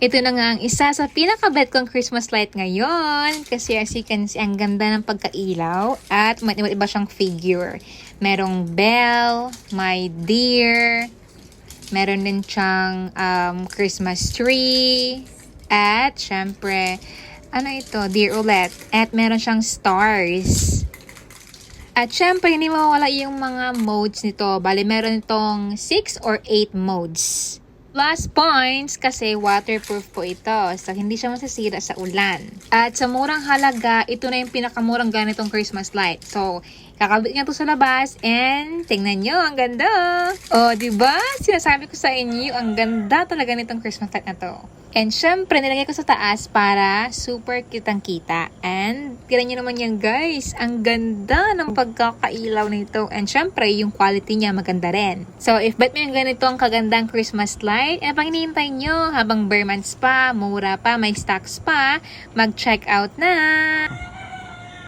Ito na nga ang isa sa pinaka-bet kong Christmas light ngayon. Kasi as you can see, ang ganda ng pagkailaw. At may iba siyang figure. Merong bell, may deer, meron din siyang um, Christmas tree. At syempre, ano ito? Deer ulit. At meron siyang stars. At syempre, hindi mawawala yung mga modes nito. Bali, meron itong 6 or 8 modes. Plus points kasi waterproof po ito. So, hindi siya masasira sa ulan. At sa murang halaga, ito na yung pinakamurang ganitong Christmas light. So, kakabit nga to sa labas and tingnan nyo, ang ganda! O, di ba? Sinasabi ko sa inyo, ang ganda talaga nitong Christmas light na to. And syempre, nilagay ko sa taas para super kitang-kita. And, tira nyo naman yan guys. Ang ganda ng pagkakailaw nito. And syempre, yung quality niya maganda rin. So, if mo yung ganito ang kagandang Christmas light, eh, pang hinihintay nyo habang bare months pa, mura pa, may stocks pa, mag-check out na!